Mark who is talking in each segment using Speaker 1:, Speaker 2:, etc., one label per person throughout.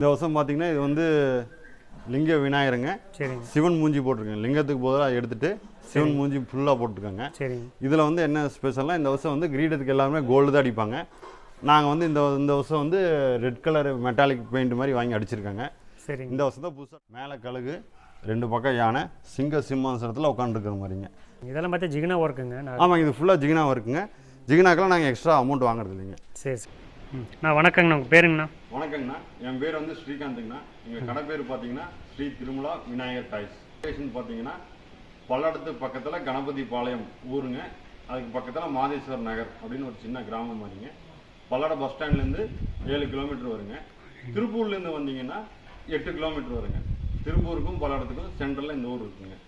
Speaker 1: இந்த வருஷம் பார்த்தீங்கன்னா இது வந்து லிங்க விநாயகருங்க.
Speaker 2: சரிங்க.
Speaker 1: சிவன் மூஞ்சி போட்டிருக்கேங்க. லிங்கத்துக்கு பதிலாக எடுத்துட்டு சிவன் மூஞ்சி ஃபுல்லாக போட்டிருக்காங்க.
Speaker 2: சரிங்க.
Speaker 1: இதில் வந்து என்ன ஸ்பெஷல்னா இந்த வருஷம் வந்து கிரீடத்துக்கு எல்லாருமே கோல்டு தான் அடிப்பாங்க. நாங்கள் வந்து இந்த இந்த வருஷம் வந்து ரெட் கலர் மெட்டாலிக் பெயிண்ட் மாதிரி வாங்கி அடிச்சிருக்காங்க.
Speaker 2: சரிங்க.
Speaker 1: இந்த வருஷம் தான் புதுசாக மேலே கழுகு ரெண்டு பக்கம் யானை சிங்க சிம்மாசனத்தில் உட்காந்துருக்கிற மாதிரிங்க.
Speaker 2: இதெல்லாம் பார்த்தா ஜிகினா ஒர்க்குங்க
Speaker 1: ஆமாங்க இது ஃபுல்லாக ஜிகினா இருக்குங்க ஜிகினாக்கெல்லாம் நாங்கள் எக்ஸ்ட்ரா அமௌண்ட் வாங்குறது இல்லைங்க.
Speaker 2: சரி சரி. நான் வணக்கங்கண்ணா. உங்கள் பேருங்கண்ணா.
Speaker 1: வணக்கங்கண்ணா. என் பேர் வந்து ஸ்ரீகாந்த்ங்கண்ணா. எங்கள் கடை பேர் பார்த்தீங்கன்னா ஸ்ரீ திருமலா விநாயகர் டாய்ஸ் ஸ்டேஷன் பார்த்தீங்கன்னா பல்லடத்து பக்கத்தில் கணபதி பாளையம் ஊருங்க. அதுக்கு பக்கத்தில் மாதேஸ்வர் நகர் அப்படின்னு ஒரு சின்ன கிராமம் மாதிரிங்க பல்லட பஸ் ஸ்டாண்ட்லேருந்து ஏழு கிலோமீட்டர் வருங்க. திருப்பூர்லேருந்து வந்தீங்கன்னா எட்டு கிலோமீட்டர் வருங்க. திருப்பூருக்கும் பல்லடத்துக்கும் சென்டரில் இந்த ஊர் இருக்குங்க.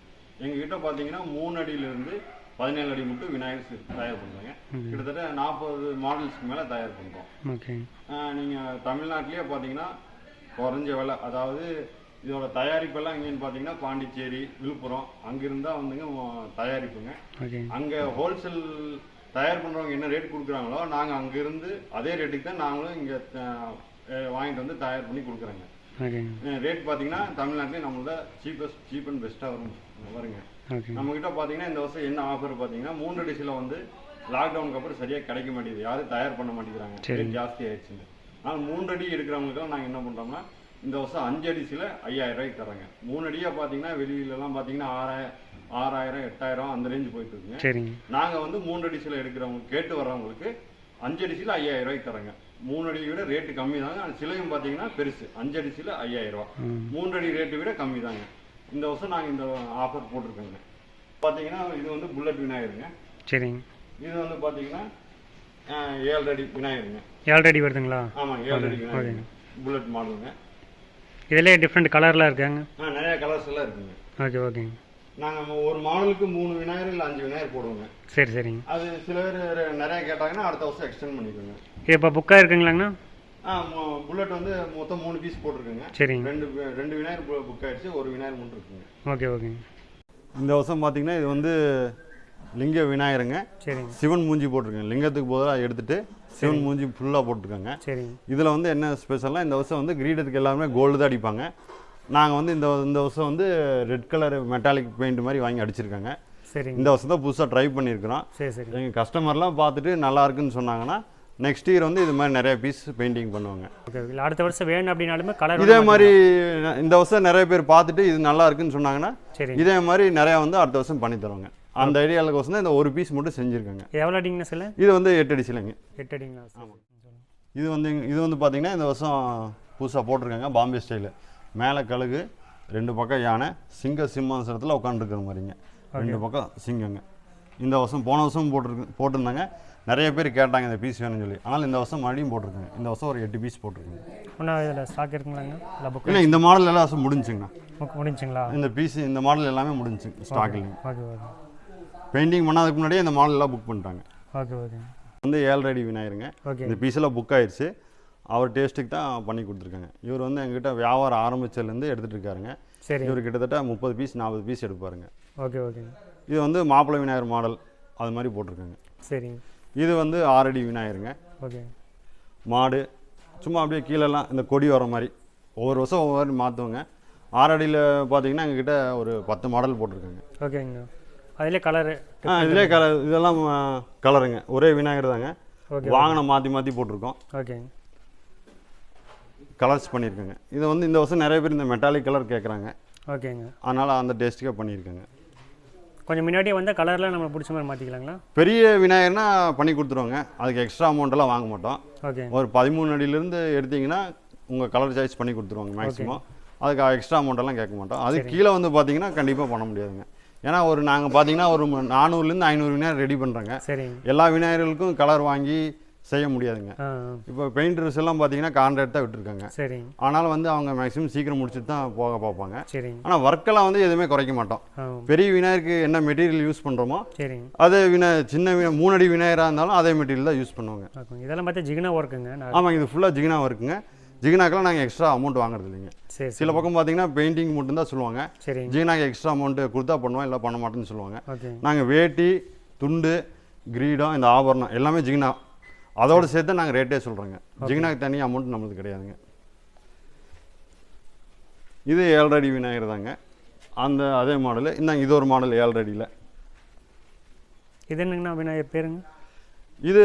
Speaker 1: எங்ககிட்ட பார்த்தீங்கன்னா மூணு அடியிலேருந்து பதினேழு அடி மட்டும் விநாயகர் தயார் பண்ணுறாங்க கிட்டத்தட்ட நாற்பது மாடல்ஸ்க்கு மேலே தயார் பண்ணுறோம்.
Speaker 2: ஓகே.
Speaker 1: நீங்கள் தமிழ்நாட்டிலேயே பார்த்தீங்கன்னா குறைஞ்ச விலை அதாவது இதோட தயாரிப்பெல்லாம் எங்கேன்னு பார்த்தீங்கன்னா பாண்டிச்சேரி விழுப்புரம் அங்கிருந்தா வந்துங்க தயாரிப்புங்க. அங்கே ஹோல்சேல் தயார் பண்ணுறவங்க என்ன ரேட் கொடுக்குறாங்களோ நாங்கள் அங்கேருந்து அதே ரேட்டுக்கு தான் நாங்களும் இங்கே வாங்கிட்டு வந்து தயார் பண்ணி கொடுக்குறோங்க. ரேட் பார்த்தீங்கன்னா தமிழ்நாட்டிலே நம்மளோட சீப்பஸ்ட் சீப் அண்ட் பெஸ்ட்டாக வரும். வருங்க
Speaker 2: ஓகே.
Speaker 1: நம்மகிட்ட பார்த்தீங்கன்னா இந்த வருஷம் என்ன ஆஃபர் பார்த்தீங்கன்னா மூன்று டிஷ்ஷில் வந்து லாக்டவுனுக்கு அப்புறம் சரியாக கிடைக்க மாட்டேங்குது. யாரும் தயார் பண்ண மாட்டேங்கிறாங்க. ஜாஸ்தி ஆயிடுச்சுங்க ஆனால் மூன்று அடி எடுக்கிறவங்களுக்கெல்லாம் நாங்கள் என்ன பண்ணுறோம்னா இந்த வருஷம் அஞ்சு அடிசில் ஐயாயிரம் ரூபாய்க்கு தர்றோங்க. மூணு அடியாக பார்த்தீங்கன்னா வெளியிலலாம் பார்த்தீங்கன்னா ஆறாயிரம் ஆறாயிரம் எட்டாயிரம் அந்த ரேஞ்சு போயிட்டு இருக்குங்க.
Speaker 2: சரிங்க.
Speaker 1: நாங்கள் வந்து மூன்று அடிசில் எடுக்கிறவங்க கேட்டு வர்றவங்களுக்கு அஞ்சு அடிசில் ஐயாயிரம் ரூபாய்க்கு தரேங்க மூணு அடியை விட ரேட்டு கம்மி தாங்க ஆனா சிலையும் பார்த்தீங்கன்னா பெருசு. அஞ்சு அடிசில் ஐயாயிரம் ரூபா மூன்று அடி ரேட்டை விட கம்மி தாங்க இந்த வருஷம் நாங்கள் இந்த ஆஃபர் போட்டிருக்கோங்க. பார்த்தீங்கன்னா இது வந்து புல்லட் விநாயகருங்க.
Speaker 2: சரிங்க.
Speaker 1: இது வந்து பார்த்தீங்கன்னா ஏழு அடி விநாயகருங்க.
Speaker 2: ஏழு அடி வருதுங்களா?
Speaker 1: ஆமாங்க ஏழு அடி விநாயகருங்க. புல்லட் மாடலுங்க
Speaker 2: இதிலே டிஃப்ரெண்ட் கலர்லாம் இருக்காங்க?
Speaker 1: ஆ நிறைய கலர்ஸ் எல்லாம் இருக்குங்க.
Speaker 2: ஓகே ஓகேங்க.
Speaker 1: நாங்கள் ஒரு மாடலுக்கு மூணு விநாயகர் இல்லை அஞ்சு விநாயகர் போடுவோங்க.
Speaker 2: சரி சரிங்க.
Speaker 1: அது சில பேர் நிறைய கேட்டாங்கன்னா அடுத்த வருஷம் எக்ஸ்டெண்ட் பண்ணிக்கோங்க.
Speaker 2: இப்போ புக்காக இருக்குங்களாங்கண்ணா
Speaker 1: புல்லட் வந்து மொத்தம் மூணு பீஸ் போட்டிருக்குங்க.
Speaker 2: சரிங்க.
Speaker 1: ரெண்டு ரெண்டு விநாயகர் பு- புக் ஆயிடுச்சு ஒரு விநாயகர் மட்டும் இருக்குங்க.
Speaker 2: ஓகே ஓகேங்க.
Speaker 1: இந்த வருஷம் பார்த்தீங்கன்னா இது வந்து லிங்க விநாயகருங்க.
Speaker 2: சரிங்க.
Speaker 1: சிவன் மூஞ்சி போட்டிருக்கேன் லிங்கத்துக்கு பதிலாக எடுத்துட்டு சிவன் மூஞ்சி ஃபுல்லாக போட்டிருக்காங்க.
Speaker 2: சரிங்க.
Speaker 1: இதில் வந்து என்ன ஸ்பெஷல்னா இந்த வருஷம் வந்து கிரீடத்துக்கு எல்லாருமே கோல்டு தான் அடிப்பாங்க. நாங்கள் வந்து இந்த இந்த வருஷம் வந்து ரெட் கலர் மெட்டாலிக் பெயிண்ட் மாதிரி வாங்கி அடிச்சிருக்காங்க.
Speaker 2: சரிங்க.
Speaker 1: இந்த வருஷம் தான் புதுசாக ட்ரை பண்ணியிருக்கிறோம்
Speaker 2: சரி சரி.
Speaker 1: எங்கள் கஸ்டமர்லாம் பார்த்துட்டு நல்லா இருக்குன்னு சொன்னாங்கன்னா நெக்ஸ்ட் இயர் வந்து இது மாதிரி நிறைய பீஸ் பெயிண்டிங் பண்ணுவாங்க.
Speaker 2: அடுத்த வருஷம் வேணும் அப்படின்னாலுமே கலர்
Speaker 1: இதே மாதிரி இந்த வருஷம் நிறைய பேர் பார்த்துட்டு இது நல்லா இருக்குன்னு சொன்னாங்கன்னா இதே மாதிரி நிறையா வந்து அடுத்த வருஷம் பண்ணி தருவாங்க. அந்த ஐடியாவுக்கு வருஷம் இந்த ஒரு பீஸ் மட்டும் செஞ்சுருக்காங்க.
Speaker 2: எவ்வளோ அடிங்கண்ணா சில?
Speaker 1: இது வந்து எட்டு அடி சிலைங்க.
Speaker 2: எட்டு அடிங்களா? சரி.
Speaker 1: இது வந்து இது வந்து பார்த்தீங்கன்னா இந்த வருஷம் புதுசாக போட்டிருக்காங்க பாம்பே ஸ்டைலு மேலே கழுகு ரெண்டு பக்கம் யானை சிங்க சிம்மாசனத்தில் உட்காந்துருக்கிற மாதிரிங்க. ரெண்டு பக்கம் சிங்கங்க. இந்த வருஷம் போன வருஷம் போட்டிருக்கு போட்டிருந்தாங்க. நிறைய பேர் கேட்டாங்க இந்த பீஸ் வேணும்னு சொல்லி. ஆனால் இந்த வருஷம் மறுபடியும் போட்டிருக்காங்க. இந்த வருஷம் ஒரு எட்டு பீஸ் போட்டிருக்காங்க.
Speaker 2: இன்னும் இதில் ஸ்டாக் இருக்குங்களாங்க? இல்லை புக்
Speaker 1: இல்லை இந்த மாடல் எல்லாம் வருஷம் முடிஞ்சுங்கண்ணா
Speaker 2: புக் முடிஞ்சுங்களா?
Speaker 1: இந்த பீஸ் இந்த மாடல் எல்லாமே முடிஞ்சு
Speaker 2: ஓகே ஓகே
Speaker 1: பெயிண்டிங் பண்ணாததுக்கு முன்னாடியே இந்த மாடல் எல்லாம் புக் பண்ணிட்டாங்க.
Speaker 2: Okay okay.
Speaker 1: வந்து ஏழரை அடி விநாயகருங்க. இந்த பீஸெல்லாம் புக் ஆயிடுச்சு அவர் டேஸ்ட்டுக்கு தான் பண்ணி கொடுத்துருக்காங்க. இவர் வந்து எங்ககிட்ட வியாபாரம் ஆரம்பிச்சதுலேருந்து எடுத்துகிட்டு இருக்காருங்க.
Speaker 2: சரி.
Speaker 1: இவர் கிட்டத்தட்ட முப்பது பீஸ் நாற்பது பீஸ் எடுப்பாருங்க.
Speaker 2: Okay okay.
Speaker 1: இது வந்து மாப்பிள்ளை விநாயகர் மாடல் அது மாதிரி போட்டிருக்காங்க.
Speaker 2: சரிங்க
Speaker 1: இது வந்து ஆறடி விநாயகருங்க.
Speaker 2: ஓகே.
Speaker 1: மாடு சும்மா அப்படியே கீழெல்லாம் இந்த கொடி வர மாதிரி. ஒவ்வொரு வருஷம் ஒவ்வொரு மாற்றுவோங்க ஆறடியில் பார்த்தீங்கன்னா எங்ககிட்ட ஒரு பத்து மாடல் போட்டிருக்காங்க.
Speaker 2: ஓகேங்க. அதிலே கலரு
Speaker 1: ஆ இதிலே கலர் இதெல்லாம் கலருங்க ஒரே விநாயகர் தாங்க.
Speaker 2: ஓகே.
Speaker 1: வாங்கின மாற்றி மாற்றி போட்டிருக்கோம்.
Speaker 2: ஓகேங்க
Speaker 1: கலர்ஸ் பண்ணியிருக்காங்க. இது வந்து இந்த வருஷம் நிறைய பேர் இந்த மெட்டாலிக் கலர் கேட்குறாங்க
Speaker 2: ஓகேங்க.
Speaker 1: அதனால் அந்த டேஸ்ட்டுக்கே பண்ணியிருக்காங்க.
Speaker 2: கொஞ்சம் முன்னாடியே வந்தால் கலர்லாம் நம்ம பிடிச்ச மாதிரி மாற்றிக்கலாங்களா
Speaker 1: பெரிய விநாயகர்னா பண்ணி கொடுத்துருவாங்க. அதுக்கு எக்ஸ்ட்ரா அமௌண்ட்டெல்லாம் வாங்க மாட்டோம்.
Speaker 2: ஓகே.
Speaker 1: ஒரு பதிமூணு அடியிலேருந்து எடுத்தீங்கன்னா உங்கள் கலர் சாய்ஸ் பண்ணி கொடுத்துருவாங்க மேக்ஸிமம் அதுக்கு எக்ஸ்ட்ரா அமௌண்ட்டெல்லாம் கேட்க மாட்டோம். அது கீழே வந்து பார்த்தீங்கன்னா கண்டிப்பாக பண்ண முடியாதுங்க. ஏன்னா ஒரு நாங்கள் பார்த்தீங்கன்னா ஒரு நானூறுலேருந்து ஐநூறு விநாயகர் ரெடி பண்ணுறாங்க எல்லா விநாயகர்களுக்கும் கலர் வாங்கி செய்ய முடியாதுங்க. இப்போ பெயிண்டர்ஸ் எல்லாம் பார்த்தீங்கன்னா கான்ட்ராக்ட் தான் விட்டுருக்காங்க.
Speaker 2: சரிங்க
Speaker 1: ஆனாலும் வந்து அவங்க மேக்ஸிமம் சீக்கிரம் முடிச்சுட்டு தான் போக பார்ப்பாங்க.
Speaker 2: சரிங்க
Speaker 1: ஆனால் ஒர்க்கெல்லாம் வந்து எதுவுமே குறைக்க மாட்டோம். பெரிய விநாயகருக்கு என்ன மெட்டீரியல் யூஸ் பண்ணுறோமோ
Speaker 2: சரிங்க
Speaker 1: அதே வினா சின்ன வினா மூணு அடி விநாயகராக இருந்தாலும் அதே மெட்டீரியல் தான் யூஸ் பண்ணுவாங்க.
Speaker 2: இதெல்லாம் பார்த்தா ஜிகினா ஒர்க்குங்க
Speaker 1: ஆமாங்க இது ஃபுல்லாக ஜிகினா இருக்குங்க ஜிகினாக்கெல்லாம் நாங்கள் எக்ஸ்ட்ரா அமௌண்ட் வாங்குறது இல்லைங்க.
Speaker 2: சரி சரி.
Speaker 1: சில பக்கம் பார்த்தீங்கன்னா பெயிண்டிங் மட்டும்தான் சொல்லுவாங்க.
Speaker 2: சரிங்க
Speaker 1: ஜிகினாக்கு எக்ஸ்ட்ரா அமௌண்ட்டு கொடுத்தா பண்ணுவோம் இல்லை பண்ண மாட்டேன்னு சொல்லுவாங்க. நாங்கள் வேட்டி துண்டு கிரீடம் இந்த ஆபரணம் எல்லாமே ஜிகினா அதோடு சேர்த்து நாங்கள் ரேட்டே சொல்கிறோங்க ஜிகினாக்கு தனி அமௌண்ட் நம்மளுக்கு கிடையாதுங்க. இது ஏழரை அடி விநாயகர் தாங்க. அந்த அதே மாடலு இந்தாங்க இது ஒரு மாடல் ஏழரை அடியில்.
Speaker 2: இது என்னங்கண்ணா விநாயகர் பேருங்க?
Speaker 1: இது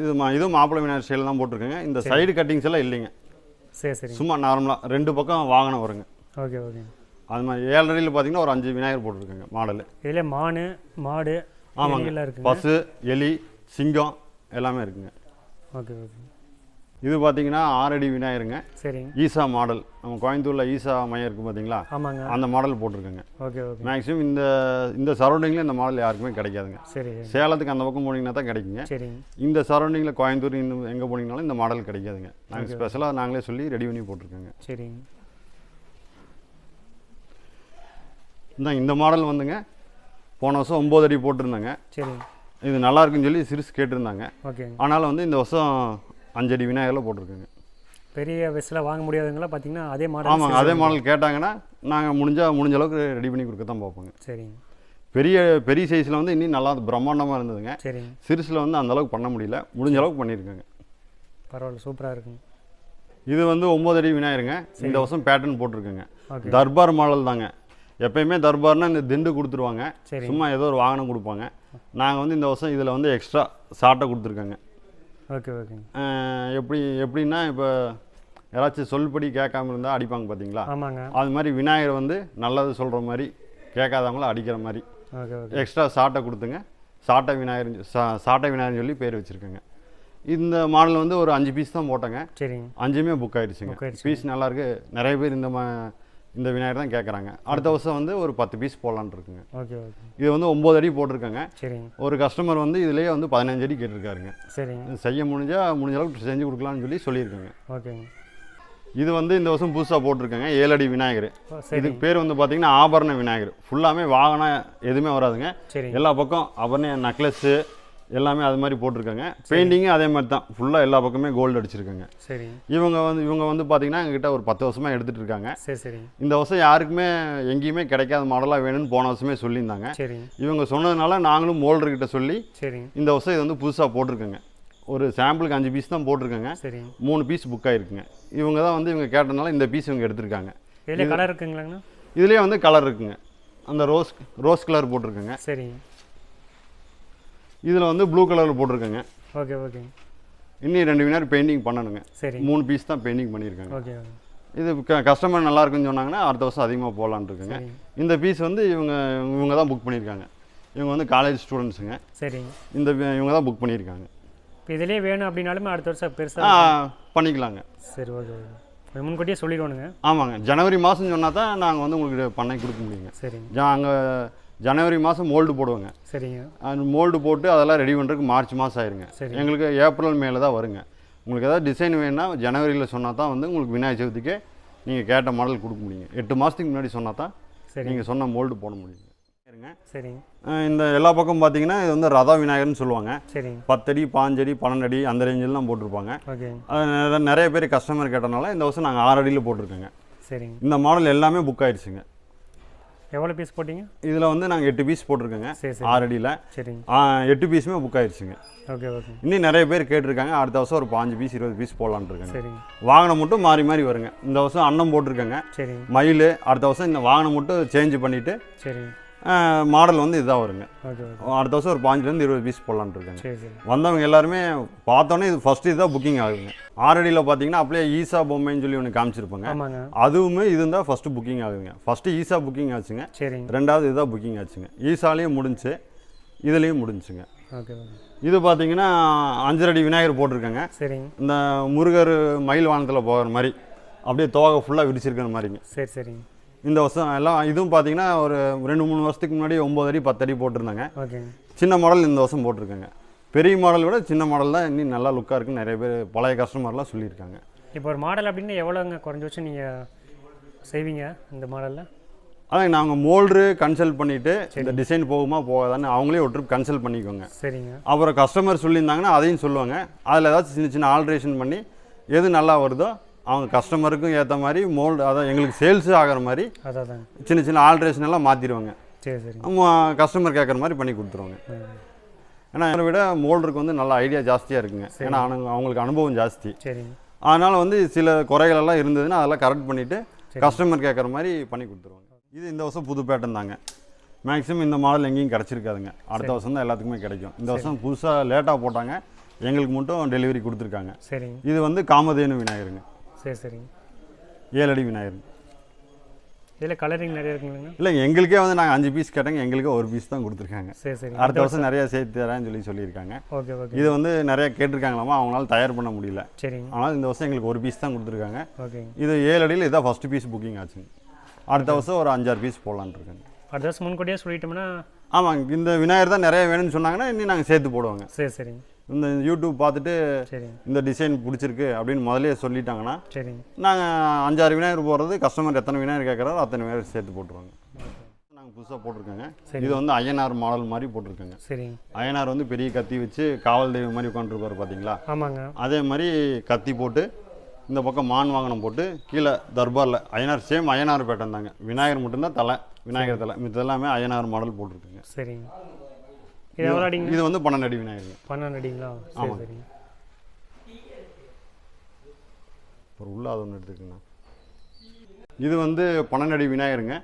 Speaker 1: இது மா இது மாப்பிள்ளை விநாயகர் ஸ்டைல் தான் போட்டிருக்கேங்க. இந்த சைடு கட்டிங்ஸ் எல்லாம் இல்லைங்க.
Speaker 2: சரி சரிங்க
Speaker 1: சும்மா நார்மலாக ரெண்டு பக்கம் வாகனம் வருங்க.
Speaker 2: Okay okay.
Speaker 1: அது மாதிரி ஏழரை அடியில் பார்த்தீங்கன்னா ஒரு அஞ்சு விநாயகர் போட்டிருக்கேங்க மாடலு
Speaker 2: இதில் மானு மாடு
Speaker 1: ஆமாங்க. பசு எலி சிங்கம் எல்லாமே இருக்குங்க.
Speaker 2: Okay okay.
Speaker 1: இது பார்த்தீங்கன்னா ஆறடி விநாயகருங்க.
Speaker 2: சரிங்க
Speaker 1: ஈசா மாடல். நம்ம கோயம்புத்தூரில் ஈசா மையம் இருக்குது பார்த்தீங்களா
Speaker 2: ஆமாங்க.
Speaker 1: அந்த மாடல் போட்டிருக்கேங்க.
Speaker 2: Okay okay.
Speaker 1: மேக்ஸிமம் இந்த இந்த சரௌண்டிங்கில் இந்த மாடல் யாருக்குமே கிடைக்காதுங்க.
Speaker 2: சரி. சரி
Speaker 1: சேலத்துக்கு அந்த பக்கம் போனீங்கன்னா தான் கிடைக்குங்க.
Speaker 2: சரிங்க
Speaker 1: இந்த சரௌண்டிங்கில் கோயம்புத்தூர் இன்னும் எங்கே போனீங்கனாலும் இந்த மாடல் கிடைக்காதுங்க. நாங்கள் ஸ்பெஷலாக நாங்களே சொல்லி ரெடி பண்ணி போட்டிருக்கோங்க.
Speaker 2: சரிங்க
Speaker 1: இந்த இந்த மாடல் வந்துங்க. போன வருஷம் ஒம்பது அடி போட்டிருந்தாங்க.
Speaker 2: சரிங்க
Speaker 1: இது நல்லா இருக்குன்னு சொல்லி சிறுசு கேட்டிருந்தாங்க.
Speaker 2: ஓகேங்க
Speaker 1: ஆனாலும் வந்து இந்த வருஷம் அஞ்சடி விநாயகரில் போட்டிருக்கோங்க.
Speaker 2: பெரிய வயசில் வாங்க முடியாதவங்களா பார்த்தீங்கன்னா அதே மாடல்
Speaker 1: ஆமாங்க அதே மாடல் கேட்டாங்கன்னா நாங்கள் முடிஞ்சா முடிஞ்ச அளவுக்கு ரெடி பண்ணி கொடுக்க தான் பார்ப்போங்க.
Speaker 2: சரிங்க.
Speaker 1: பெரிய பெரிய சைஸில் வந்து இன்னும் நல்லா பிரம்மாண்டமாக இருந்ததுங்க.
Speaker 2: சரிங்க.
Speaker 1: சிறுசில் வந்து அந்த அளவுக்கு பண்ண முடியல. முடிஞ்ச அளவுக்கு பண்ணியிருக்கேங்க.
Speaker 2: பரவாயில்ல சூப்பராக இருக்குங்க.
Speaker 1: இது வந்து ஒம்பது அடி விநாயகருங்க. இந்த வருஷம் பேட்டர்ன் போட்டிருக்குங்க.
Speaker 2: ஓகே.
Speaker 1: தர்பார் மாடல் தாங்க. எப்பயுமே தர்பார்னா இந்த திண்டு கொடுத்துருவாங்க.
Speaker 2: சரி.
Speaker 1: சும்மா ஏதோ ஒரு வாகனம் கொடுப்பாங்க. நாங்கள் வந்து இந்த வருஷம் இதில் வந்து எக்ஸ்ட்ரா சாட்டை கொடுத்துருக்கோங்க.
Speaker 2: ஓகே ஓகேங்க
Speaker 1: எப்படி எப்படின்னா இப்போ யாராச்சும் சொல்படி கேட்காம இருந்தால் அடிப்பாங்க பார்த்தீங்களா
Speaker 2: ஆமாங்க.
Speaker 1: அது மாதிரி விநாயகர் வந்து நல்லது சொல்கிற மாதிரி கேட்காதவங்கள அடிக்கிற மாதிரி எக்ஸ்ட்ரா சாட்டை கொடுத்துங்க. சாட்டை விநாயகர் சா சாட்டை விநாயகர்னு சொல்லி பேர் வச்சுருக்கேங்க. இந்த மாடல் வந்து ஒரு அஞ்சு பீஸ் தான் போட்டேங்க.
Speaker 2: சரிங்க.
Speaker 1: அஞ்சுமே புக் ஆயிடுச்சுங்க. பீஸ் நல்லா இருக்கு. நிறைய பேர் இந்த மா இந்த விநாயகர் தான் கேட்குறாங்க அடுத்த வருஷம் வந்து ஒரு பத்து பீஸ் போடலான்னு இருக்குங்க.
Speaker 2: Okay okay.
Speaker 1: இது வந்து ஒம்பது அடி போட்டிருக்கேங்க.
Speaker 2: சரிங்க.
Speaker 1: ஒரு கஸ்டமர் வந்து இதுலேயே வந்து பதினஞ்சு அடி கேட்டிருக்காருங்க.
Speaker 2: சரிங்க.
Speaker 1: செய்ய முடிஞ்சா முடிஞ்ச அளவுக்கு செஞ்சு கொடுக்கலாம்னு சொல்லி சொல்லியிருக்காங்க.
Speaker 2: ஓகேங்க.
Speaker 1: இது வந்து இந்த வருஷம் புதுசாக போட்டிருக்கேங்க ஏழு அடி விநாயகர். இதுக்கு பேர் வந்து பார்த்தீங்கன்னா ஆபரண விநாயகர். ஃபுல்லாமே வாகனம் எதுவுமே வராதுங்க. எல்லா பக்கம் ஆபரண நக்லஸ்ஸு எல்லாமே அது மாதிரி போட்டிருக்காங்க. பெயிண்டிங்கும் அதே மாதிரி தான். ஃபுல்லாக எல்லா பக்கமே கோல்டு அடிச்சிருக்காங்க.
Speaker 2: சரிங்க
Speaker 1: இவங்க வந்து இவங்க வந்து பார்த்தீங்கன்னா எங்ககிட்ட ஒரு பத்து வருஷமாக எடுத்துகிட்டு இருக்காங்க.
Speaker 2: சரி சரிங்க
Speaker 1: இந்த வருஷம் யாருக்குமே எங்கேயுமே கிடைக்காத மாடலாக வேணும்னு போன வருஷமே சொல்லியிருந்தாங்க.
Speaker 2: சரிங்க
Speaker 1: இவங்க சொன்னதுனால நாங்களும் மோல்டர்கிட்ட சொல்லி
Speaker 2: சரிங்க
Speaker 1: இந்த வருஷம் இது வந்து புதுசாக போட்டிருக்கோங்க. ஒரு சாம்பிளுக்கு அஞ்சு பீஸ் தான் போட்டிருக்கேங்க.
Speaker 2: சரிங்க
Speaker 1: மூணு பீஸ் புக் ஆயிருக்குங்க. இவங்க தான் வந்து இவங்க கேட்டனால இந்த பீஸ் இவங்க எடுத்திருக்காங்க.
Speaker 2: இதில் கலர் இருக்குங்களாங்கண்ணா?
Speaker 1: இதுலேயே வந்து கலர் இருக்குங்க. அந்த ரோஸ் ரோஸ் கலர் போட்டிருக்கேங்க.
Speaker 2: சரிங்க
Speaker 1: இதில் வந்து ப்ளூ கலரில் போட்டிருக்கேங்க.
Speaker 2: ஓகே ஓகேங்க
Speaker 1: இன்னும் ரெண்டு வினார் பெயிண்டிங் பண்ணணுங்க.
Speaker 2: சரிங்க
Speaker 1: மூணு பீஸ் தான் பெயிண்டிங் பண்ணியிருக்காங்க.
Speaker 2: ஓகே ஓகே
Speaker 1: இது கஸ்டமர் நல்லா இருக்குன்னு சொன்னாங்கன்னா அடுத்த வருஷம் அதிகமாக இருக்குங்க
Speaker 2: சரிங்க
Speaker 1: இந்த பீஸ் வந்து இவங்க இவங்க தான் புக் பண்ணியிருக்காங்க. இவங்க வந்து காலேஜ் ஸ்டூடெண்ட்ஸுங்க
Speaker 2: சரிங்க
Speaker 1: இந்த இவங்க தான் புக் பண்ணியிருக்காங்க.
Speaker 2: இப்போ இதிலே வேணும் அப்படின்னாலுமே அடுத்த வருஷம் பெருசாக
Speaker 1: பண்ணிக்கலாங்க.
Speaker 2: சரி ஓகே ஓகே முன்கூட்டியே சொல்லிடுவானுங்க
Speaker 1: ஆமாங்க. ஜனவரி மாதம் சொன்னால் தான் நாங்கள் வந்து உங்களுக்கு பண்ணை கொடுக்க முடியுங்க.
Speaker 2: சரிங்க
Speaker 1: அங்கே ஜனவரி மாதம் மோல்டு போடுவோங்க.
Speaker 2: சரிங்க.
Speaker 1: அந்த மோல்டு போட்டு அதெல்லாம் ரெடி பண்ணுறதுக்கு மார்ச் மாதம் ஆயிருங்க.
Speaker 2: சரி.
Speaker 1: எங்களுக்கு ஏப்ரல் மேலே தான் வருங்க. உங்களுக்கு ஏதாவது டிசைன் வேணும்னா ஜனவரியில் சொன்னால் தான் வந்து உங்களுக்கு விநாயகர் சதுர்த்திக்கு நீங்கள் கேட்ட மாடல் கொடுக்க முடியுங்க. எட்டு மாதத்துக்கு முன்னாடி சொன்னால் தான் நீங்கள் சொன்ன மோல்டு போட முடியுங்க. சரிங்க. இந்த எல்லா பக்கம் பார்த்தீங்கன்னா இது வந்து ரதா விநாயகர்னு சொல்லுவாங்க.
Speaker 2: சரிங்க.
Speaker 1: பத்தடி பாஞ்சடி பன்னெண்டு அடி அந்த ரேஞ்சில் தான் போட்டிருப்பாங்க.
Speaker 2: ஓகே.
Speaker 1: நிறைய பேர் கஸ்டமர் கேட்டனால இந்த வருஷம் நாங்கள் ஆறு அடியில் போட்டிருக்கோங்க.
Speaker 2: சரிங்க.
Speaker 1: இந்த மாடல் எல்லாமே புக் ஆயிடுச்சுங்க
Speaker 2: எவ்வளோ பீஸ் போட்டிங்க?
Speaker 1: இதில் வந்து நாங்கள் எட்டு பீஸ் போட்டிருக்கோங்க.
Speaker 2: சரி சரி.
Speaker 1: ஆறு அடியில்
Speaker 2: சரிங்க
Speaker 1: எட்டு பீஸுமே புக் ஆயிடுச்சுங்க
Speaker 2: ஓகே ஓகே
Speaker 1: இன்னும் நிறைய பேர் கேட்டிருக்காங்க அடுத்த வருஷம் ஒரு பாஞ்சு பீஸ் இருபது பீஸ் போடலான்னு இருக்காங்க
Speaker 2: சரிங்க.
Speaker 1: வாகனம் மட்டும் மாறி மாறி வருங்க. இந்த வருஷம் அன்னம் போட்டிருக்காங்க.
Speaker 2: சரிங்க.
Speaker 1: மயில் அடுத்த வருஷம் இந்த வாகனம் மட்டும் சேஞ்ச் பண்ணிவிட்டு
Speaker 2: சரிங்க.
Speaker 1: மாடல் வந்து இதுதான் வருங்க. அடுத்த வருஷம் ஒரு பாஞ்சுலேருந்து இருபது பீஸ் போடலான்னு இருக்காங்க. வந்தவங்க எல்லாருமே பார்த்தோன்னே இது ஃபஸ்ட்டு இதுதான் புக்கிங் ஆகுதுங்க. ஆரடியில் பார்த்தீங்கன்னா அப்படியே ஈசா பொம்மைன்னு சொல்லி ஒன்று காமிச்சிருப்பாங்க. அதுவுமே இது தான் ஃபஸ்ட்டு புக்கிங் ஆகுதுங்க. ஃபஸ்ட்டு ஈசா புக்கிங் ஆச்சுங்க. ரெண்டாவது இதுதான் புக்கிங் ஆச்சுங்க. ஈசாலையும் முடிஞ்சுச்சு இதுலேயும் முடிஞ்சுங்க. இது பார்த்தீங்கன்னா அஞ்சரடி விநாயகர் போட்டிருக்கேங்க.
Speaker 2: சரிங்க.
Speaker 1: இந்த முருகர் மயில் வானத்தில் போகிற மாதிரி அப்படியே தோகை ஃபுல்லாக விரிச்சிருக்கிற மாதிரிங்க.
Speaker 2: சரி சரிங்க.
Speaker 1: இந்த வருஷம் எல்லாம் இதுவும் பார்த்தீங்கன்னா ஒரு ரெண்டு மூணு வருஷத்துக்கு முன்னாடி ஒம்பது அடி பத்து அடி போட்டிருந்தாங்க. சின்ன மாடல் இந்த வருஷம் போட்டிருக்காங்க. பெரிய மாடல் விட சின்ன மாடல் தான் இன்னும் நல்லா லுக்காக இருக்குன்னு நிறைய பேர் பழைய கஸ்டமர்லாம் சொல்லியிருக்காங்க.
Speaker 2: இப்போ ஒரு மாடல் அப்படின்னு எவ்வளோங்க குறைஞ்ச வச்சு நீங்கள் செய்வீங்க இந்த மாடலில்
Speaker 1: அதான் நாங்கள் மோல்ட்ரு கன்சல்ட் பண்ணிவிட்டு இந்த டிசைன் போகுமா போகாதான்னு அவங்களே ஒரு ட்ரிப் கன்சல்ட் பண்ணிக்கோங்க.
Speaker 2: சரிங்க.
Speaker 1: அப்புறம் கஸ்டமர் சொல்லியிருந்தாங்கன்னா அதையும் சொல்லுவாங்க. அதில் ஏதாச்சும் சின்ன சின்ன ஆல்ட்ரேஷன் பண்ணி எது நல்லா வருதோ அவங்க கஸ்டமருக்கும் ஏற்ற மாதிரி மோல்டு அதான் எங்களுக்கு சேல்ஸு ஆகிற மாதிரி
Speaker 2: அதான்
Speaker 1: சின்ன சின்ன ஆல்ட்ரேஷன் எல்லாம் மாற்றிடுவாங்க
Speaker 2: சரி
Speaker 1: நம்ம கஸ்டமர் கேட்குற மாதிரி பண்ணி கொடுத்துருவாங்க. ஏன்னா அதை விட மோல்டருக்கு வந்து நல்ல ஐடியா ஜாஸ்தியாக இருக்குங்க. ஏன்னா அவங்க- அவங்களுக்கு அனுபவம் ஜாஸ்தி.
Speaker 2: சரிங்க
Speaker 1: அதனால் வந்து சில குறைகள் எல்லாம் இருந்ததுன்னா அதெல்லாம் கரெக்ட் பண்ணிவிட்டு கஸ்டமர் கேட்குற மாதிரி பண்ணி கொடுத்துருவாங்க. இது இந்த வருஷம் புது பேட்டன் தாங்க. மேக்ஸிமம் இந்த மாடல் எங்கேயும் கிடச்சிருக்காதுங்க. அடுத்த வருஷம் தான் எல்லாத்துக்குமே கிடைக்கும். இந்த வருஷம் புதுசாக லேட்டாக போட்டாங்க. எங்களுக்கு மட்டும் டெலிவரி கொடுத்துருக்காங்க.
Speaker 2: சரிங்க.
Speaker 1: இது வந்து காமதேனு விநாயகருங்க.
Speaker 2: சரி சரிங்க
Speaker 1: ஏழடி விநாயகருங்க
Speaker 2: இதில் கலரிங் நிறைய இருக்குங்களா
Speaker 1: இல்லை எங்களுக்கே வந்து நாங்கள் அஞ்சு பீஸ் கேட்டோங்க எங்களுக்கே ஒரு பீஸ் தான் கொடுத்துருக்காங்க.
Speaker 2: சரி சரி.
Speaker 1: அடுத்த வருஷம் நிறைய சேர்த்து தரேன்னு சொல்லி சொல்லியிருக்காங்க.
Speaker 2: Okay okay.
Speaker 1: இது வந்து நிறைய கேட்டிருக்காங்களாமா அவங்களால தயார் பண்ண முடியல.
Speaker 2: சரிங்க.
Speaker 1: ஆனால் இந்த வருஷம் எங்களுக்கு ஒரு பீஸ் தான் கொடுத்துருக்காங்க.
Speaker 2: ஓகேங்க.
Speaker 1: இது ஏழு அடியில் இதான் ஃபஸ்ட்டு பீஸ் புக்கிங் ஆச்சுங்க. அடுத்த வருஷம் ஒரு அஞ்சாறு பீஸ் போடலான்னு இருக்காங்க.
Speaker 2: அடுத்த வருஷம் முன்கூட்டியே சொல்லிட்டோம்னா
Speaker 1: ஆமாங்க இந்த விநாயகர் தான் நிறைய வேணும்னு சொன்னாங்கன்னா இன்னும் நாங்கள் சேர்த்து போடுவாங்க.
Speaker 2: சரி சரிங்க.
Speaker 1: இந்த யூடியூப் பார்த்துட்டு இந்த டிசைன் பிடிச்சிருக்கு அப்படின்னு முதல்லயே சொல்லிட்டாங்கன்னா
Speaker 2: சரிங்க.
Speaker 1: நாங்கள் அஞ்சாறு விநாயகர் போடுறது கஸ்டமர் எத்தனை விநாயகர் கேட்குறாரோ அத்தனை விநாயகர் சேர்த்து போட்டுருவாங்க. நாங்கள் புதுசாக போட்டிருக்கோங்க. இது வந்து ஐயனார் மாடல் மாதிரி போட்டிருக்கோங்க.
Speaker 2: சரிங்க.
Speaker 1: ஐயனார் வந்து பெரிய கத்தி வச்சு காவல் தெய்வம் மாதிரி உட்காந்துருப்பாரு பார்த்தீங்களா
Speaker 2: ஆமாங்க.
Speaker 1: அதே மாதிரி கத்தி போட்டு இந்த பக்கம் மான் வாகனம் போட்டு கீழே தர்பாரில் அய்யனார் சேம் அய்யனார் பேட்டன் தாங்க. விநாயகர் மட்டும்தான் தலை விநாயகர் தலை. மித்த எல்லாமே அய்யனார் மாடல் போட்டிருக்குங்க.
Speaker 2: சரிங்க. இது எவ்வளோ அடிங்க?
Speaker 1: இது வந்து பன்னெண்டு அடி விநாயகருங்க
Speaker 2: பன்னெண்டு அடிங்களா? சரி. சரிங்க
Speaker 1: அப்புறம் உள்ள அது ஒன்று எடுத்துக்கோங்க. இது வந்து பன்னெண்டு அடி விநாயகருங்க.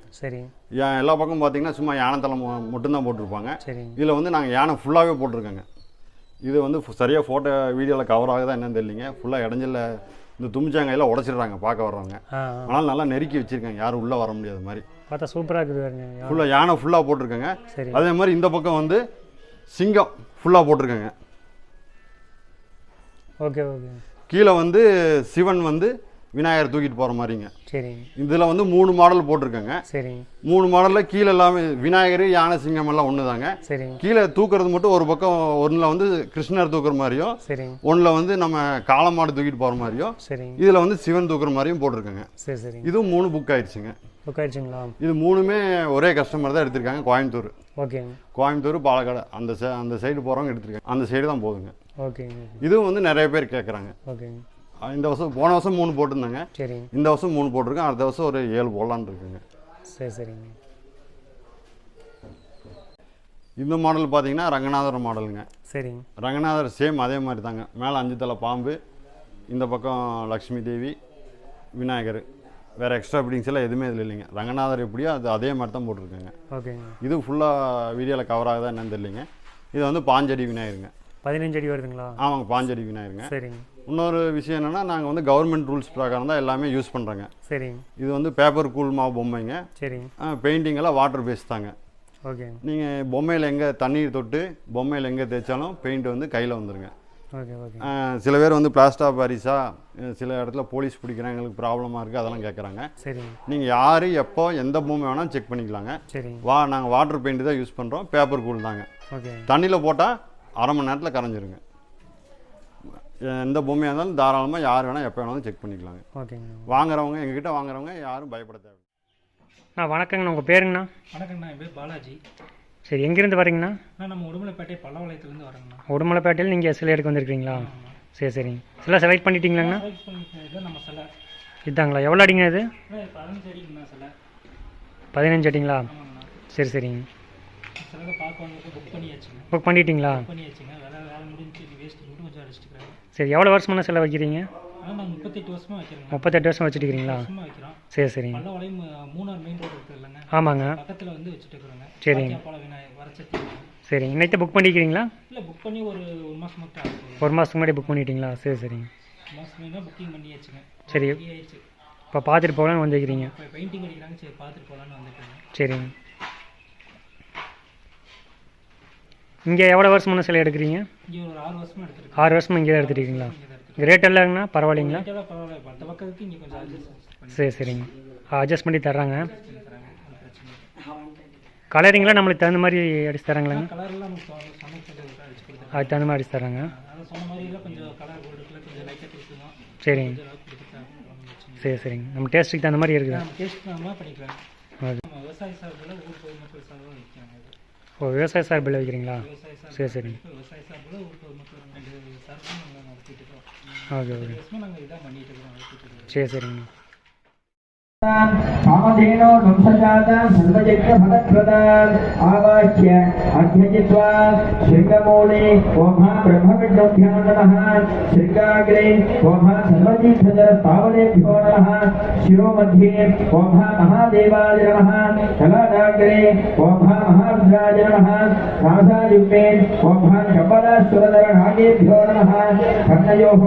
Speaker 1: யா- எல்லா பக்கம் பார்த்தீங்கன்னா சும்மா யானை தலை மட்டும்தான் போட்டிருப்பாங்க.
Speaker 2: சரிங்க
Speaker 1: இதில் வந்து நாங்கள் யானை ஃபுல்லாகவே போட்டிருக்கோங்க. இது வந்து சரியாக ஃபோட்டோ வீடியோவில் கவர் ஆகுதா என்னன்னு தெரியலிங்க. ஃபுல்லாக இடைஞ்சல இந்த தும்பிச்சாங்கையில் உடச்சிடுறாங்க பார்க்க வர்றவங்க. ஆனால் நல்லா நெருக்கி வச்சுருக்காங்க. யாரும் உள்ளே வர முடியாத மாதிரி.
Speaker 2: பார்த்தா சூப்பராக இருக்குது
Speaker 1: ஃபுல்லாக யானை ஃபுல்லாக போட்டிருக்கேங்க.
Speaker 2: சரி.
Speaker 1: அதே மாதிரி இந்த பக்கம் வந்து சிங்கம் ஃபுல்லாக போட்டிருக்கேங்க.
Speaker 2: Okay okay.
Speaker 1: கீழே வந்து சிவன் வந்து விநாயகர் தூக்கிட்டு போகிற மாதிரிங்க.
Speaker 2: சரிங்க
Speaker 1: இதில் வந்து மூணு மாடல் போட்டிருக்கேங்க.
Speaker 2: சரிங்க
Speaker 1: மூணு மாடலில் கீழே எல்லாமே விநாயகர் யானை சிங்கம் எல்லாம் ஒன்று தாங்க
Speaker 2: சரிங்க
Speaker 1: கீழே தூக்குறது மட்டும் ஒரு பக்கம் ஒன்றில் வந்து கிருஷ்ணர் தூக்குற மாதிரியும்
Speaker 2: சரிங்க
Speaker 1: ஒன்றில் வந்து நம்ம காளமாடு தூக்கிட்டு போகிற மாதிரியும்
Speaker 2: சரிங்க
Speaker 1: இதில் வந்து சிவன் தூக்குற மாதிரியும் போட்டிருக்கேங்க.
Speaker 2: சரி சரிங்க
Speaker 1: இதுவும் மூணு புக் ஆயிடுச்சுங்க.
Speaker 2: புக் ஆயிடுச்சுங்களா
Speaker 1: இது மூணுமே ஒரே கஸ்டமர் தான் எடுத்திருக்காங்க கோயம்புத்தூர்.
Speaker 2: ஓகேங்க
Speaker 1: கோயம்புத்தூர் பாலக்காடு அந்த சை அந்த சைடு போகிறவங்க எடுத்திருக்காங்க. அந்த சைடு தான் போகுதுங்க.
Speaker 2: ஓகேங்க
Speaker 1: இதுவும் வந்து நிறைய பேர் கேட்குறாங்க
Speaker 2: ஓகேங்க
Speaker 1: இந்த வருஷம் போன வருஷம் மூணு போட்டிருந்தாங்க.
Speaker 2: சரிங்க
Speaker 1: இந்த வருஷம் மூணு போட்டிருக்கேன் அடுத்த வருஷம் ஒரு ஏழு போடலான்னு இருக்குங்க.
Speaker 2: சரி சரிங்க.
Speaker 1: இந்த மாடல் பார்த்தீங்கன்னா ரங்கநாதர் மாடலுங்க
Speaker 2: சரிங்க
Speaker 1: ரங்கநாதர் சேம் அதே மாதிரி தாங்க. மேலே அஞ்சு தலை பாம்பு இந்த பக்கம் லக்ஷ்மி தேவி விநாயகர். வேறு எக்ஸ்ட்ரா பிடிங்ஸ் எல்லாம் எதுவுமே இதில் இல்லைங்க. ரங்கநாதர் எப்படியோ அது அதே மாதிரி தான் போட்டிருக்கேங்க.
Speaker 2: ஓகேங்க.
Speaker 1: இது ஃபுல்லாக வீடியோவில் கவர் ஆகுதா என்னன்னு தெரியலிங்க. இது வந்து பாஞ்சடி விநாயகருங்க.
Speaker 2: பதினஞ்சு அடி வருதுங்களா?
Speaker 1: ஆமாங்க பாஞ்சடி விநாயகருங்க.
Speaker 2: சரிங்க.
Speaker 1: இன்னொரு விஷயம் என்னென்னா நாங்கள் வந்து கவர்மெண்ட் ரூல்ஸ் பிரகாரம் தான் எல்லாமே யூஸ் பண்ணுறோங்க
Speaker 2: சரிங்க.
Speaker 1: இது வந்து பேப்பர் கூல் மாவு பொம்மைங்க.
Speaker 2: சரிங்க.
Speaker 1: பெயிண்டிங் எல்லாம் வாட்டர் பேஸ் தாங்க.
Speaker 2: ஓகேங்க.
Speaker 1: நீங்கள் பொம்மையில் எங்கே தண்ணீர் தொட்டு பொம்மையில் எங்கே தேய்ச்சாலும் பெயிண்ட் வந்து கையில்
Speaker 2: ஓகே ஓகே
Speaker 1: ஆஹ் சில பேர் வந்து பிளாஸ்டா பாரிஸா சில இடத்துல போலீஸ் பிடிக்கிறாங்க எங்களுக்கு ப்ராப்ளமாக இருக்குது அதெல்லாம் கேட்குறாங்க
Speaker 2: சரிங்க.
Speaker 1: நீங்கள் யார் எப்போ எந்த பொம்மை வேணாலும் செக் பண்ணிக்கலாங்க.
Speaker 2: சரிங்க.
Speaker 1: வா நாங்கள் வாட்டர் பெயிண்ட் தான் யூஸ் பண்ணுறோம் பேப்பர் கூல் தாங்க.
Speaker 2: ஓகே.
Speaker 1: தண்ணியில் போட்டால் அரை மணி நேரத்தில் கரைஞ்சிருங்க. எந்த பொம்மையாக இருந்தாலும் தாராளமாக யார் வேணால் எப்போ வேணாலும் செக் பண்ணிக்கலாங்க.
Speaker 2: ஓகேங்க.
Speaker 1: வாங்குறவங்க எங்ககிட்ட வாங்குறவங்க யாரும் பயப்பட தேவை
Speaker 2: அண்ணா வணக்கங்கண்ணா உங்கள் பேருங்கண்ணா?
Speaker 3: வணக்கங்கண்ணா என் பேர் பாலாஜி.
Speaker 2: சரி எங்கேருந்து வரீங்கண்ணா
Speaker 3: நம்ம உடுமலைப்பேட்டை பல்லவளையத்துலேருந்து வரேங்கண்ணா
Speaker 2: உடுமலைப்பேட்டையில் நீங்கள் சிலை எடுக்க வந்திருக்கீங்களா சரி சரிங்க சிலை செலக்ட் பண்ணிட்டீங்களாங்கண்ணா?
Speaker 3: நம்ம சிலை.
Speaker 2: இதாங்களா? எவ்வளோ அடிங்க இது?
Speaker 3: பதினஞ்சு அடிங்கண்ணா சிலை.
Speaker 2: பதினஞ்சு அடிங்களா? சரி சரிங்க.
Speaker 3: புக்
Speaker 2: பண்ணிட்டீங்களா? சரி எவ்வளோ வருஷமான சிலை வைக்கிறீங்க?
Speaker 3: முப்பத்தெட்டு
Speaker 2: வருஷம் வச்சுட்டுக்கிறீங்களா சரி சரிங்க. ஆமாங்க. சரிங்க. சரிங்க இன்னைக்கு புக் பண்ணிக்கிறீங்களா?
Speaker 3: இல்லை புக் பண்ணி ஒரு ஒரு மாதம் மட்டும் ஆகுது.
Speaker 2: ஒரு மாதத்துக்கு முன்னாடி புக் பண்ணிட்டீங்களா? சரி சரிங்க. சரி. இப்போ பார்த்துட்டு போகலான்னு வந்துக்கிறீங்க
Speaker 3: இப்போ பெயிண்டிங் அடிக்கிறாங்க. சரி பார்த்துட்டு போகலான்னு வந்துட்டேங்க.
Speaker 2: சரிங்க. இங்கே எவ்வளோ வருஷமான சிலை எடுக்கிறீங்க?
Speaker 3: ஆறு வருஷமாக
Speaker 2: இங்கே தான்
Speaker 3: இங்கே
Speaker 2: ரேட் எல்லாங்கண்ணா பரவாயில்லைங்களா சரி சரிங்க. அட்ஜஸ்ட் பண்ணி தர்றாங்க. கலரிங்லாம் நம்மளுக்கு தகுந்த மாதிரி அடிச்சு தராங்களாங்க அதுக்கு தகுந்த மாதிரி அடிச்சு தராங்க சரிங்க. சரி சரிங்க. நம்ம டேஸ்ட்டுக்கு தகுந்த மாதிரி இருக்குது? ஓ விவசாய சார்பில் வைக்கிறீங்களா? சரி சரிங்க
Speaker 3: விவசாய சார்பில்
Speaker 2: ஓகே ஓகே. சரி சரிங்க
Speaker 4: कामधेनो वंशजातां सर्वयज्ञफलप्रदान् आवाह्य अध्यजित्वा शृङ्गमूले ओमा ब्रह्मविष्णुभ्यो नमः शृङ्गाग्रे ओमा सर्वतीर्थजलस्थावनेभ्यो नमः, शिरोमध्ये ओमा महादेवाय नमः, कलादाग्रे ओमा महारुद्राय नमः नासायुक्ते ओमा कपलाश्वरधरनागेभ्यो नमः, कर्णयोः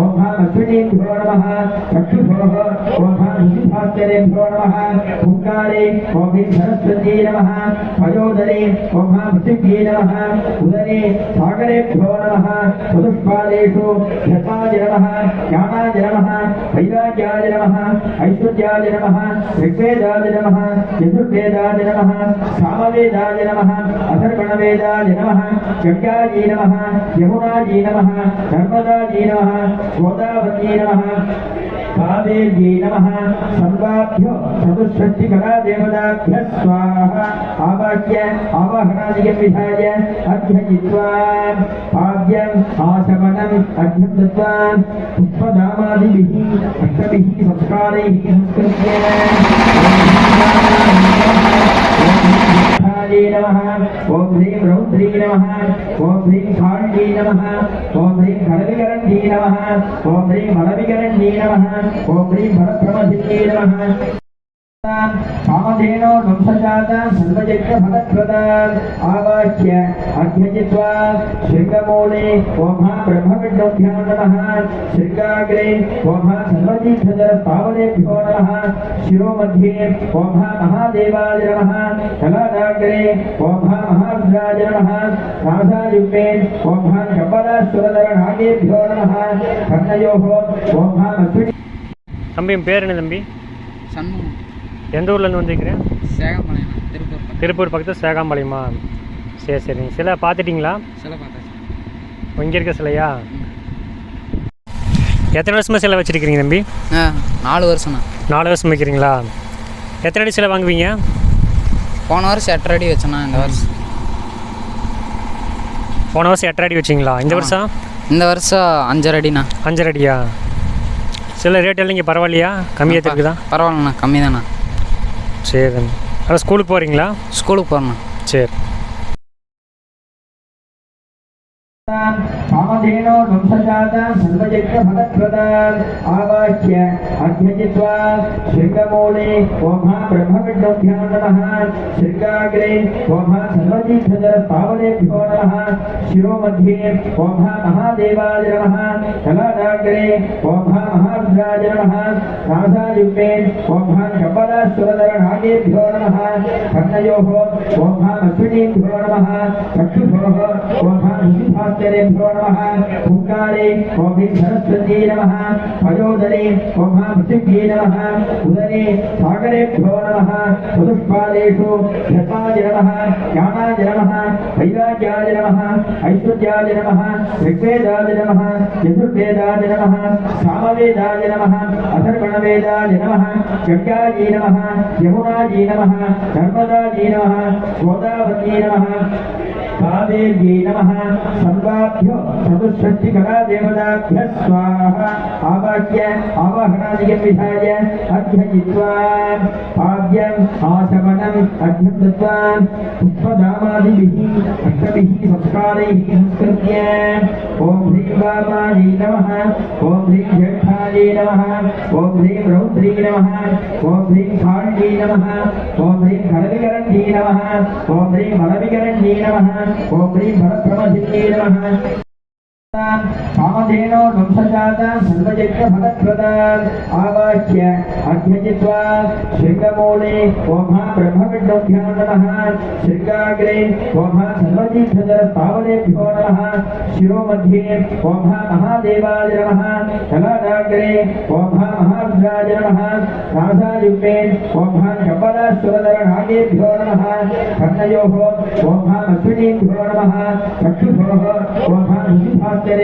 Speaker 4: ओमा अश्विनीभ्यो नमः, चक्षुषोः ओमा ऋषिभास्करेभ्यो नमः हुङ्कारे ओभि सरस्वती नमः पयोदरे ओमा पृथिव्यै नमः उदरे सागरेभ्यो नमः चतुष्पादेषु धर्माय नमः ज्ञानाय नमः वैराग्याय नमः ऐश्वर्याय नमः ऋग्वेदाय नमः यजुर्वेदाय नमः सामवेदाय नमः अथर्वणवेदाय नमः गङ्गायै नमः यमुनायै नमः नर्मदायै नमः गोदावत्यै नमः कावेर्यै नमः सर्वाभ्यो चतुष्षष्टिकला देवताभ्यः स्वाहा आवाह्य आवाहनादिकं विधाय अध्ययित्वा पाद्यम् आशमनम् अर्घ्यं दत्त्वा पुष्पदामादिभिः अष्टभिः संस्कारैः संस्कृत्य శ్రీకాళాంజీ నమ. ఓం హ్రీం రౌద్రీ నమ. ఓం హ్రీం ఖాళీ నమ. ఓం హ్రీం ఖడవికరణీ నమ. ఓం హ్రీం బలవికరణీ నమ. ఓం హ్రీం బలప్రమధికీ నమ. कामधेनो वंशजातां सर्वयज्ञफलप्रदान् आवाह्य अध्यजित्वा शृङ्गमूले ओमा ब्रह्मविष्णुभ्यो नमः शृङ्गाग्रे ओमा सर्वतीर्थजलस्थावनेभ्यो नमः शिरोमध्ये ओमा महादेवाय नमः कलादाग्रे ओमा महारुद्राय नमः नासायुक्ते ओमा कपलाश्वरधरनागेभ्यो नमः कर्णयोः ओमा अश्विनी
Speaker 2: தம்பி உன் பேர் என்ன தம்பி
Speaker 5: சண்முகம்
Speaker 2: எந்த ஊர்லேருந்து வந்திருக்கிறேன்
Speaker 5: சேகம்பாளையம் திருப்பூர்.
Speaker 2: திருப்பூர் பக்கத்தில் சேகாம்பாளையமா? சரி சரிங்க சிலை பார்த்துட்டிங்களா?
Speaker 5: சிலை பார்த்தாச்சு.
Speaker 2: இங்கே இருக்க சிலையா? எத்தனை வருஷமாக சிலை வச்சுருக்கிறீங்க தம்பி?
Speaker 5: நாலு வருஷம்ண்ணா.
Speaker 2: நாலு வருஷம் வைக்கிறீங்களா? எத்தனை அடி சிலை வாங்குவீங்க?
Speaker 5: போன வருஷம் எட்டரை அடி வச்சேண்ணா இந்த வருஷம்.
Speaker 2: போன வருஷம் எட்டரை அடி வச்சிங்களா? இந்த. வருஷம்?
Speaker 5: இந்த வருஷம் அஞ்சரை அடிண்ணா.
Speaker 2: அஞ்சரை அடியா? சில ரேட் எல்லாம் இங்கே பரவாயில்லையா? கம்மியாக இருக்குதா
Speaker 5: பரவாயில்லண்ணா கம்மி தாண்ணா
Speaker 2: சரி. தம்பி அதான் ஸ்கூலுக்கு போகிறீங்களா
Speaker 5: ஸ்கூலுக்கு போகிறேண்ணா
Speaker 2: சரி.
Speaker 4: कामधेनो वंशजातां सर्वयज्ञफलप्रदान् आवाह्य अध्यजित्वा शृङ्गमूले ओमा ब्रह्मविष्णुभ्यो नमः। शृङ्गाग्रे ओमा सर्वतीर्थजलस्थावनेभ्यो नमः। शिरोमध्ये ओमा महादेवाय नमः। कलादाग्रे ओमा महारुद्राय नमः। नासायुक्ते ओमा कपलाश्वरधरनागेभ्यो नमः। कर्णयोः ओमा अश्विनीभ्यो नमः। चक्षुषोः ओमा ऋषिभास्करेभ्यो नमः हुङ्कारे ओभि सरस्वती नमः पयोदरे ओमा पृथिव्यै नमः उदरे सागरेभ्यो नमः चतुष्पादेषु धर्माय नमः ज्ञानाय नमः वैराग्याय नमः ऐश्वर्याय नमः ऋग्वेदाय नमः यजुर्वेदाय नमः सामवेदाय नमः अथर्वणवेदाय नमः गङ्गायै नमः यमुनायै नमः नर्मदायै नमः गोदावत्यै नमः कावेर्यै नमः सर्वाभ्यो चतुष्षष्टिकला देवताभ्यः स्वाहा आवाह्य आवाहनादिकं विधाय अध्ययित्वा पाद्यम् आशमनम् अर्घ्यं दत्त्वा पुष्पदामादिभिः अष्टभिः संस्कारैः संस्कृत्य ॐ ह्रीं वामायै नमः ॐ ह्रीं ज्येष्ठायै नमः ॐ ह्रीं रौद्री नमः ॐ ह्रीं खाण्डी नमः ॐ ह्रीं खडविकरण्डी नमः ॐ ह्रीं बलविकरण्डी नमः ॐ ह्रीं बलप्रमथिन्यै नमः कामधेनो वंशजातां सर्वयज्ञफलप्रदान् आवाह्य अध्यजित्वा शृङ्गमूले ओमा ब्रह्मविष्णुभ्यो नमः शृङ्गाग्रे ओमा सर्वतीर्थजलस्थावनेभ्यो नमः शिरोमध्ये ओमा महादेवाय नमः। कलादाग्रे ओमा महारुद्राय नमः नासायुक्ते ओमा कपलाश्वरधरनागेभ्यो नमः, कर्णयोः ओमा अश्विनीभ्यो नमः, चक्षुषोः ओमा ऋषिभास्करेभ्यो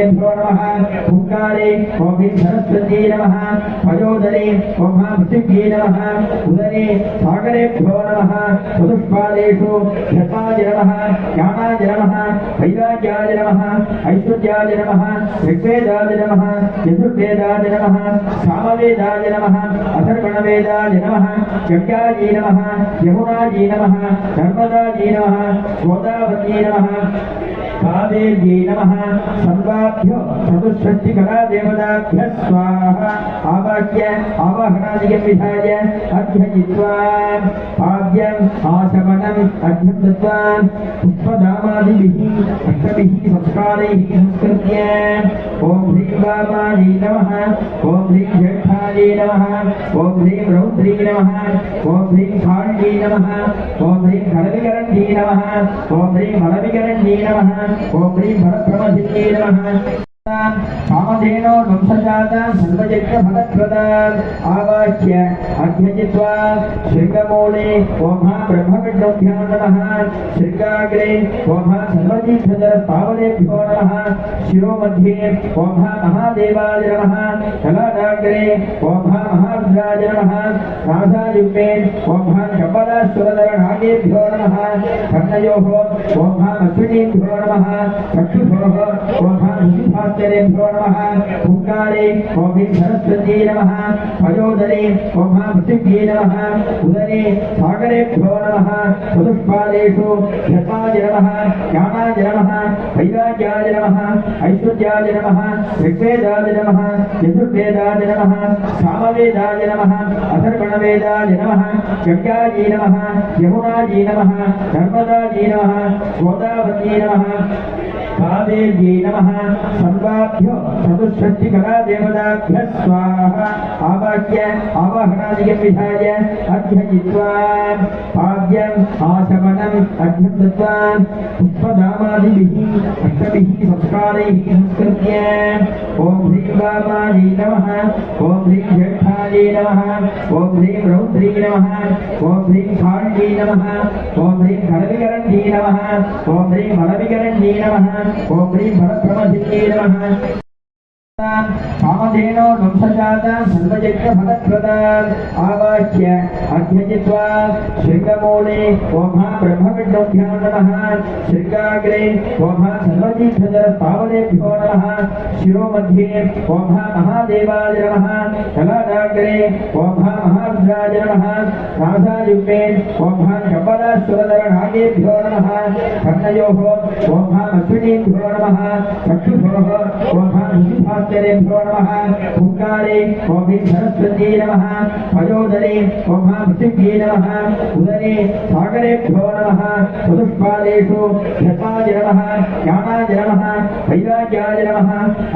Speaker 4: विष्णुभास्करेभ्यो नमः ॐ ह्रीं सरस्वती नमः, पयोदरे ॐ हाँ पृथिव्यै नमः, उदरे, सागरेभ्यो नमः, चतुष्पादेषु शताय नमः ज्ञानाय नमः वैराग्याय नमः ऐश्वर्याय नमः ऋग्वेदाय नमः यजुर्वेदाय नमः सामवेदाय नमः अथर्वणवेदाय नमः गङ्गायै नमः यमुनायै नमः नर्मदायै नमः गोदावत्यै नमः कावेर्यै नमः। सर्वाभ्यो चतुष्षष्टिकला देवताभ्यः स्वाहा। आवाह्य आवाहनादिकं विधाय अध्ययित्वा पाद्यम् आशमनम् अर्घ्यं दत्त्वा पुष्पदामादिभिः अष्टभिः संस्कारैः संस्कृत्य ॐ ह्रीं वामायै नमः। ॐ ह्रीं ज्येष्ठायै नमः। ॐ ह्रीं रौद्री नमः। ॐ ह्रीं खाण्डी नमः। ॐ ह्रीं खडविकरण्डी नमः। ॐ ह्रीं मलविकरण्डी नमः। ॐ ह्रीं भरप्रमधिन्ये नमः कामधेनो वंशजातां सर्वयज्ञफलप्रदाम् आवाह्य अध्यजित्वा शृङ्गमूले ओमः ब्रह्मविष्णुभ्यो नमः शृङ्गाग्रे ओमः सर्वतीर्थजलस्थावनेभ्यो नमः शिरोमध्ये ओमः महादेवाय नमः कलादाग्रे ओमः महारुद्राय नमः नासायुक्ते ओमः कपलाश्वरधरनागेभ्यो नमः कर्णयोः ओमः अश्विनीभ्यो नमः चक्षुषोः ओमः ऋषिभास्करेभ्यो नमः हुङ्कारे ॐ ह्रीं सरस्वती नमः पयोदरे ॐ हां पृथिव्यै नमः उदरे सागरेभ्यो नमः चतुष्पादेषु शताय नमः ज्ञानाय नमः वैराग्याय नमः ऐश्वर्याय नमः ऋग्वेदाय नमः यजुर्वेदाय नमः सामवेदाय नमः अथर्वणवेदाय नमः गङ्गायै नमः यमुनायै नमः नर्मदायै नमः गोदावत्यै नमः कावेर्यै नमः। सर्वाभ्यो चतुष्षष्टिकला देवताभ्यः स्वाहा। आवाह्य आवाहनादिकं विधाय अध्ययित्वा पाद्यम् आशमनम् अर्घ्यं दत्त्वा पुष्पदामादिभिः, अष्टभिः संस्कारैः संस्कृत्य। ॐ ह्रीं वामायै नमः। ॐ ह्रीं ज्येष्ठायै नमः। ॐ ह्रीं रौद्री नमः। ॐ ह्रीं खाण्डी नमः। ॐ ह्रीं खडविकरण्डी नमः। ॐ ह्रीं मलविकरण्डी नमः। ॐ ह्रीं भरप्रमधिन्ये नमः कामधेनो वंशजातां सर्वयज्ञफलप्रदान् आवाह्य अध्यजित्वा शृङ्गमूले ओभा ब्रह्मविद्भ्यो नमः। शृङ्गाग्रे ओभा सर्वतीर्थजलपावनेभ्यो नमः। शिरोमध्ये ओभा महादेवाय नमः। कलादाग्रे ओभा महाद्राय नमः। नासायुग्मे ओभा कपलाश्वरधरणागेभ्यो नमः। कर्णयोः ओभा अश्विनीभ्यो नमः। चक्षुषोः ओभा ऋषिभास्करेभ्यो नमः हुङ्कारे ॐ ह्रीं सरस्वती नमः पयोदरे ॐ हां पृथिव्यै नमः उदरे सागरेभ्यो नमः चतुष्पादेषु शताय नमः ज्ञानाय नमः वैराग्याय नमः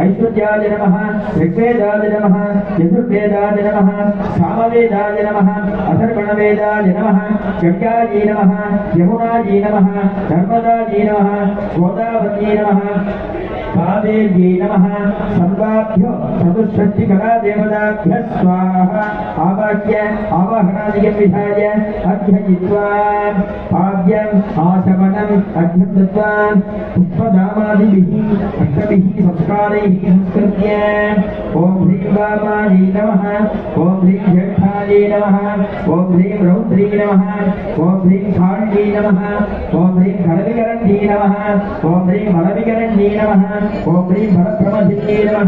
Speaker 4: ऐश्वर्याय नमः ऋग्वेदाय नमः यजुर्वेदाय नमः सामवेदाय नमः अथर्वणवेदाय नमः गङ्गायै नमः यमुनायै नमः नर्मदायै नमः गोदावत्यै नमः कावेर्यै नमः सर्वाभ्यो चतुष्षष्टिकला देवताभ्यः स्वाहा। आवाह्य आवाहनादिकं विधाय अध्ययित्वा पाद्यम् आशमनम् अर्घ्यं दत्त्वा पुष्पदामादिभिः अष्टभिः संस्कारैः संस्कृत्य ॐ ह्रीं वामायै नमः ॐ ह्रीं ज्येष्ठायै नमः ॐ ह्रीं रौद्री नमः ॐ ह्रीं खाण्डी नमः ॐ ह्रीं खडविकरण्डी नमः ॐ ह्रीं मलविकरण्डी नमः ॐ ह्रीं भरप्रमधिन्ये नमः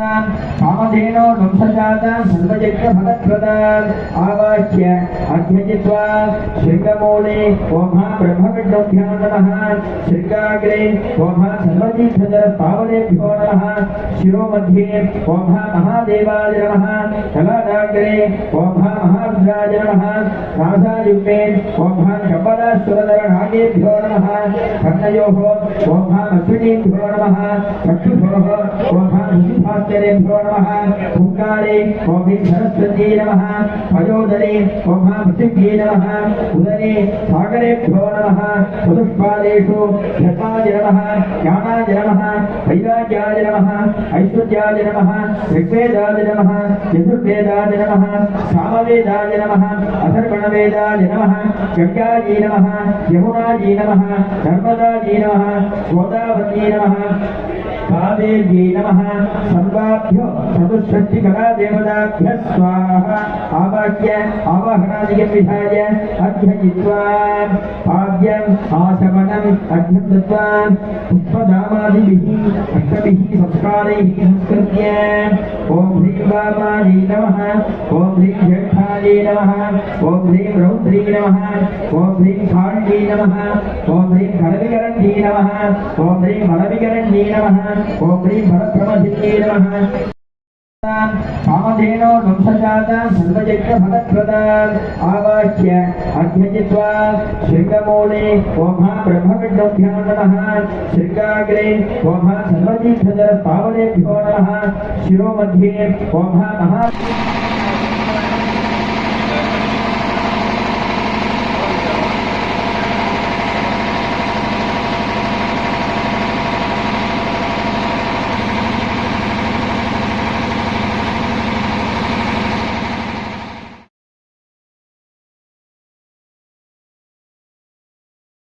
Speaker 4: कामधेनो वंशजातां सर्वयज्ञफलप्रदाम् आवाह्य अध्यजित्वा शृङ्गमूले ओमः ब्रह्मविष्णुभ्यो नमः। शृङ्गाग्रे ओमः सर्वतीर्थजलस्थावनेभ्यो नमः। शिरोमध्ये ओमः महादेवाय नमः। कलादाग्रे ओमः महारुद्राय नमः। नासायुक्ते ओमः कपलाश्वरधरनागेभ्यो नमः। कर्णयोः ओमः अश्विनीभ्यो नमः। चक्षुषोः ओमः ऋषिभास्करेभ्यो ఆశ్చర్యంభో నమ ఓంకారే ఓం విఘ్నస్పతి నమ పయోదరే ఓం పృథివ్యే నమ ఉదరే సాగరేభ్యో నమ చతుష్పాదేషు ఘటాయ నమ జ్ఞానాయ నమ వైరాగ్యాయ నమ ఐశ్వర్యాయ నమ ఋగ్వేదాయ నమ యజుర్వేదాయ నమ సామవేదాయ నమ అథర్వణవేదాయ నమ గంగాయీ నమ యమునాయీ నమ నర్మదాయీ నమ గోదావరీ నమ कावेर्यै नमः। सर्वाभ्यो चतुष्षष्टिकलादेवताभ्यः स्वाहा। आवाह्य आवाहनादिकं विधाय अध्ययित्वा पाद्यम् आचमनम् अर्घ्यं दत्त्वा पुष्पदामादिभिः अष्टभिः संस्कारैः संस्कृत्य ॐ ह्रीं वामायै नमः। ॐ ह्रीं ज्येष्ठायै नमः। ॐ ह्रीं रौद्री नमः। ॐ ह्रीं खाण्डी नमः। ॐ ह्रीं खरविकरण्डी नमः। ॐ ह्रीं बलविकरण्डी नमः। ॐ ह्रीं भरप्रमधिन्यै नमः। कामधेनो वंशजातां सर्वयज्ञफलप्रदान् आवाह्य अध्यजित्वा शृङ्गमूले ओमः ब्रह्मविष्णुभ्यो नमः। शृङ्गाग्रे ओमः सर्वतीर्थजलस्थावनेभ्यो नमः। शिरोमध्ये ओमा महा